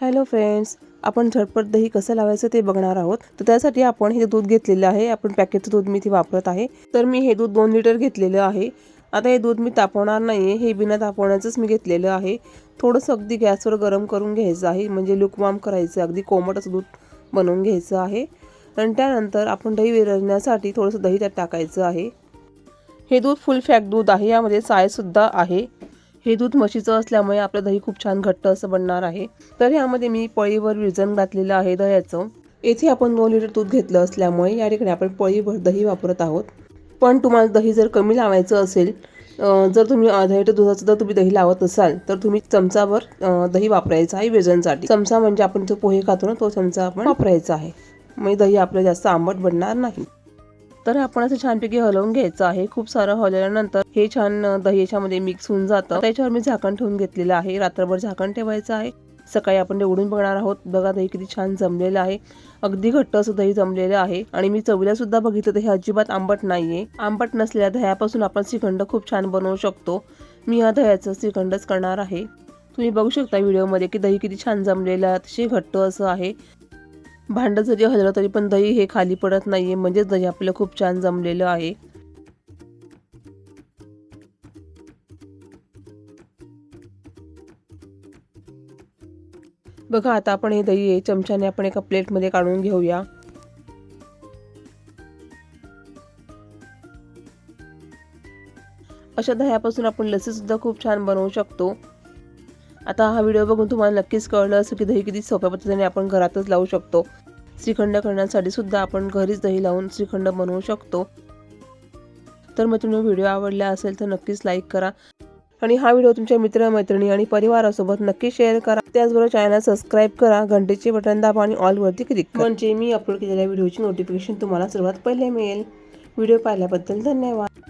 Hello friends आपण झटपट दही कसं लावायचं ते बघणार आहोत. तर त्यासाठी आपण हे दूध घेतलेलं आहे. आपण पॅकेटचं दूध मी इथे वापरत आहे. तर मी हे दूध दोन लिटर घेतलेलं आहे. आता हे दूध मी तापवणार नाही आहे हे बिना तापवण्याचंच मी घेतलेलं आहे. थोडंसं अगदी गॅसवर गरम करून घ्यायचं आहे. म्हणजे लुकवाम करायचं अगदी कोमट असं दूध बनवून घ्यायचं आहे. आणि त्यानंतर आपण दही विरघळण्यासाठी थोडंसं दही त्यात टाकायचं आहे. हे दूध फुल फॅट दूध आहे. यामध्ये सायसुद्धा आहे. हे दूध म्हशीचं असल्यामुळे आपलं दही खूप छान घट्ट असं बनणार आहे. तर यामध्ये मी पळीवर विरजन घातलेलं आहे दह्याचं. येथे आपण दोन लिटर दूध घेतलं असल्यामुळे या ठिकाणी आपण पळीभर दही वापरत आहोत. पण तुम्हाला दही जर कमी लावायचं असेल जर तुम्ही अर्धा लिटर दुधाचं जर तुम्ही दही लावत असाल तर तुम्ही चमचावर दही वापरायचं आहे वेजनसाठी चमचा म्हणजे आपण जो पोहे खातो ना तो चमचा आपण वापरायचा आहे. म्हणजे दही आपलं जास्त आंबट बनणार नाही. तर आपण असं छानपैकी हलवून घ्यायचं आहे. खूप सारं हलवल्यानंतर हे छान दही याच्यामध्ये मिक्स होऊन जातं. त्याच्यावर मी झाकण ठेवून घेतलेलं आहे. रात्रभर झाकण ठेवायचं आहे. सकाळी आपण ते उडून बघणार आहोत. बघा दही किती छान जमलेलं आहे. अगदी घट्ट असं दही जमलेलं आहे. आणि मी चवीला सुद्धा बघितलं तर हे अजिबात आंबट नाहीये. आंबट नसलेल्या दह्यापासून आपण श्रीखंड खूप छान बनवू शकतो. मी या दह्याचं श्रीखंडच करणार आहे. तुम्ही बघू शकता व्हिडिओमध्ये की दही किती छान जमलेलं आहे. अतिशय घट्ट असं आहे. भांडं जरी हललं तरी पण दही हे खाली पडत नाही आहे म्हणजेच दही आपलं खूप छान जमलेलं आहे. बघा आता आपण हे दही आहे चमच्याने आपण एका प्लेटमध्ये काढून घेऊया. अशा दह्यापासून आपण लसीसुद्धा खूप छान बनवू शकतो. आता हा व्हिडिओ बघून तुम्हाला नक्कीच कळलं असं की दही किती सोप्या पद्धतीने आपण घरातच लावू शकतो. श्रीखंड करण्यासाठी सुद्धा आपण घरीच दही लावून श्रीखंड बनवू शकतो. तर मग तुम्ही व्हिडिओ आवडला असेल तर नक्कीच लाईक करा. आणि हा व्हिडिओ तुमच्या मित्रमैत्रिणी आणि परिवारासोबत नक्की शेअर करा. त्याचबरोबर चॅनल सबस्क्राईब करा. घंटेचे बटन दाबा आणि ऑलवरती क्लिक म्हणजे मी अपलोड केलेल्या व्हिडिओची नोटिफिकेशन तुम्हाला सर्वात पहिले मिळेल. व्हिडिओ पाहिल्याबद्दल धन्यवाद.